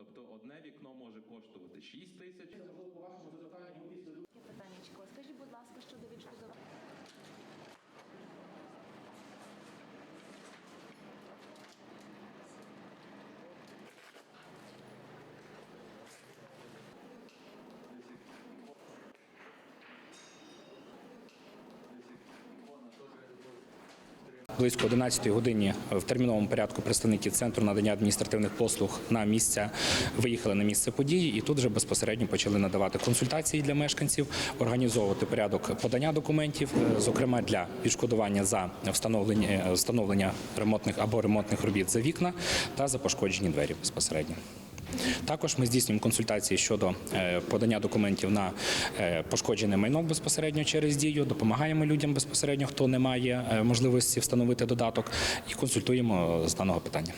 Тобто одне вікно може коштувати 6 тисяч. Це було по вашому Близько 11 годині в терміновому порядку представники центру надання адміністративних послуг на місця виїхали на місце події і тут вже безпосередньо почали надавати консультації для мешканців, організовувати порядок подання документів, е, зокрема для відшкодування за встановлення е, встановлення ремонтних або ремонтних робіт за вікна та за пошкоджені двері безпосередньо. Також ми здійснюємо консультації щодо е, подання документів на е, пошкоджене майно безпосередньо через дію. Допомагаємо людям безпосередньо, хто не має е, можливості встановити додаток, і консультуємо з даного питання.